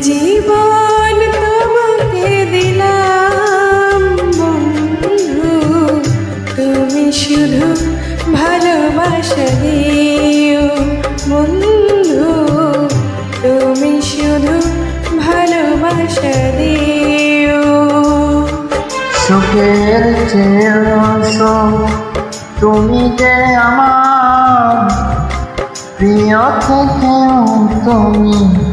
জীবন তোমাকে দিলাম, বন্ধু। তুমি শুধু ভালোবাসা দিও, বন্ধু। তুমি শুধু ভালোবাসা দিও। সুখের তুমি যে আমার। প্রিয় থেকেও তুমি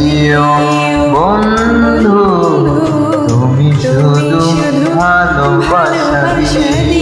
শুধু ভালোবাসা দিও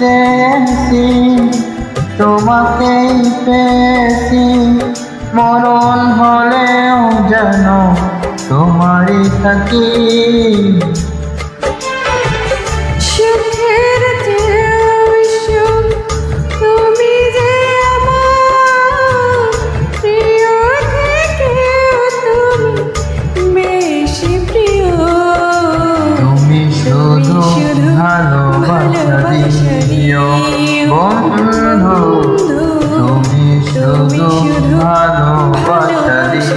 পেয়েছি তোমাকেই পেয়েছি। মরণ হলেও যেন তোমারই থাকি।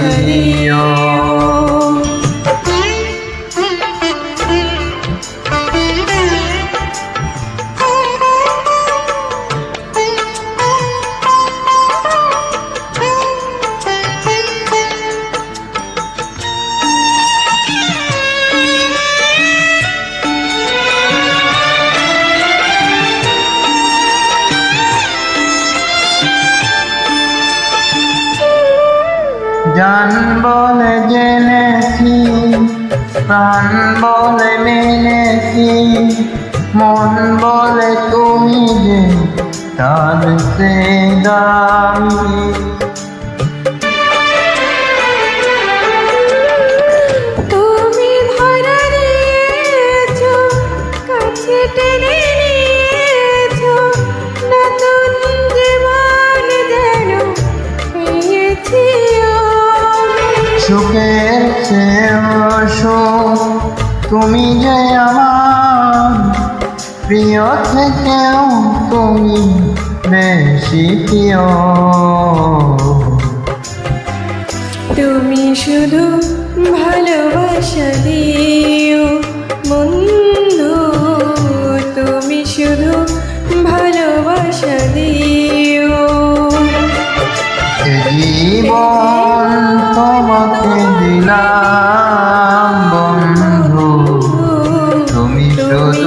ভালোবাসা জান বলে জেনেছি প্রাণ বলে মেনেছি। মন বলে তুমি যে তার সে দামি। তুমি যে আমার প্রিয় থেকেও তুমি বেশি প্রিয়। তুমি শুধু ভালোবাসা বন্ধু Oh.